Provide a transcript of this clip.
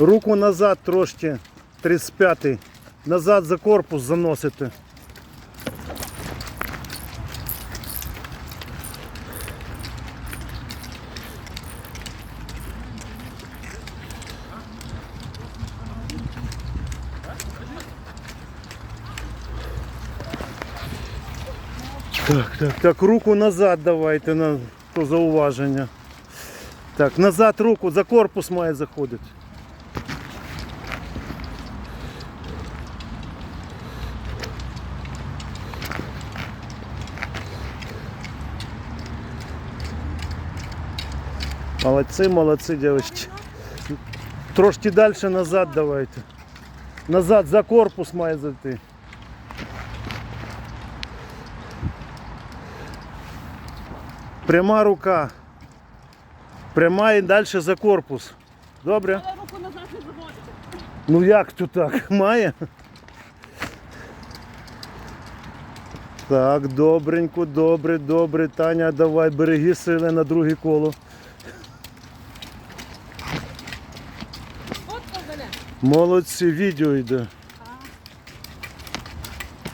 Руку назад трошки. 35-й. Назад за корпус заносите. Так, так, так, руку назад давайте на то зауваження. Так, назад руку, за корпус має заходити. Молодці, молодці, дівчатки. Трошки далі назад давайте. Назад за корпус має зайти. Пряма рука. Пряма і далі за корпус. Добре? Але руку назад не заводите. Ну як то так? Має? Так, добренько, добре, добре. Таня, давай, береги сили на друге коло. Молодці, відео йде.